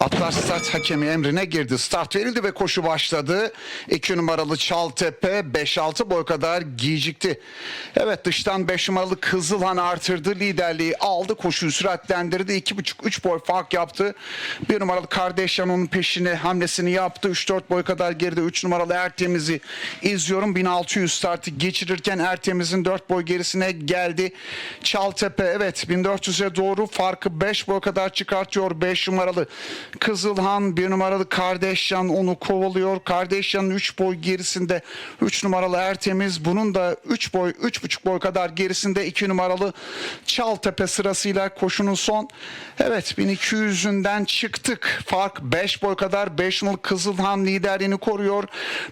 Atlar start hakemi emrine girdi. Start verildi ve koşu başladı. 2 numaralı Çaltepe 5-6 boy kadar gecikti. Evet dıştan 5 numaralı Kızılhan artırdı. Liderliği aldı. Koşuyu süratlendirdi. 2,5-3 boy fark yaptı. 1 numaralı Kardeşyan onun peşine hamlesini yaptı. 3-4 boy kadar geride 3 numaralı Ertemiz'i izliyorum. 1600 startı geçirirken Ertemiz'in 4 boy gerisine geldi. Çaltepe evet 1400'e doğru farkı 5 boy kadar çıkartıyor. 5 numaralı Kızılhan 1 numaralı Kardeşyan onu kovalıyor. Kardeşyan'ın 3 boy gerisinde 3 numaralı Ertemiz bunun da 3 boy 3,5 boy kadar gerisinde 2 numaralı Çaltepe sırasıyla koşunun son evet 1200'ünden çıktık. Fark 5 boy kadar 5 numaralı Kızılhan liderliğini koruyor.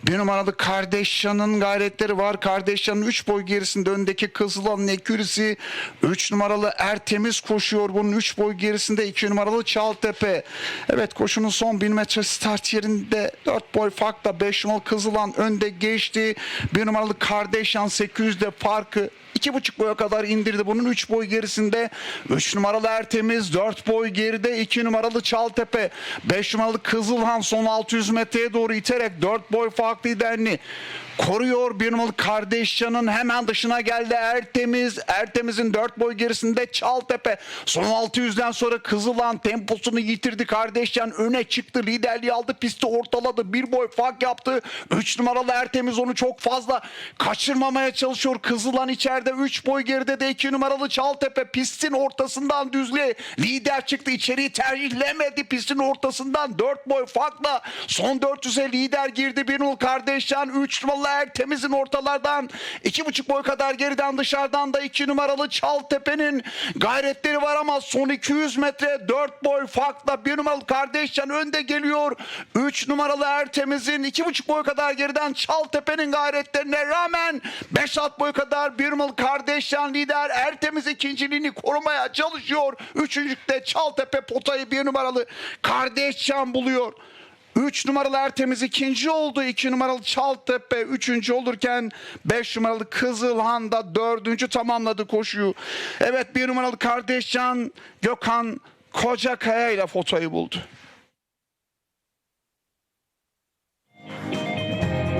1 numaralı Kardeşyan'ın gayretleri var. Kardeşyan'ın 3 boy gerisinde öndeki Kızılhan'ın ekürisi 3 numaralı Ertemiz koşuyor. Bunun 3 boy gerisinde 2 numaralı Çaltepe. Evet koşunun son 1000 metre start yerinde 4 boy farkla 5 numaralı Kızılan önde geçti. 1 numaralı Kardeşyan 800'de farkı 2,5 boya kadar indirdi. Bunun 3 boy gerisinde 3 numaralı Ertemiz 4 boy geride 2 numaralı Çaltepe 5 numaralı Kızılhan son 600 metreye doğru iterek 4 boy fark liderini koruyor. Bir numaralı Kardeşcan'ın hemen dışına geldi Ertemiz. Ertemiz'in 4 boy gerisinde Çaltepe. Son 600'den sonra Kızılan temposunu yitirdi. Kardeşcan öne çıktı. Liderliği aldı. Pisti ortaladı. Bir boy fark yaptı. 3 numaralı Ertemiz onu çok fazla kaçırmamaya çalışıyor. Kızılan içeride 3 boy geride de 2 numaralı Çaltepe pistin ortasından düzlüğe lider çıktı. İçeriği tercihlemedi. Pistin ortasından 4 boy farkla son 400'e lider girdi. Bir numaralı Kardeşcan 3 numaralı Ertemiz'in ortalardan 2,5 boy kadar geriden dışarıdan da 2 numaralı Çaltepe'nin gayretleri var ama son 200 metre 4 boy farkla 1 numaralı Kardeşcan önde geliyor. 3 numaralı Ertemiz'in 2,5 boy kadar geriden Çaltepe'nin gayretlerine rağmen 5 alt boy kadar 1 numaralı Kardeşcan lider Ertemiz ikinciliğini korumaya çalışıyor. Üçüncülükte Çaltepe potayı 1 numaralı Kardeşcan buluyor. 3 numaralı Ertemiz ikinci oldu. 2 numaralı Çaltepe üçüncü olurken 5 numaralı Kızılhan da dördüncü tamamladı koşuyu. Evet bir numaralı Kardeşcan Gökhan Kocakaya ile fotoyu buldu.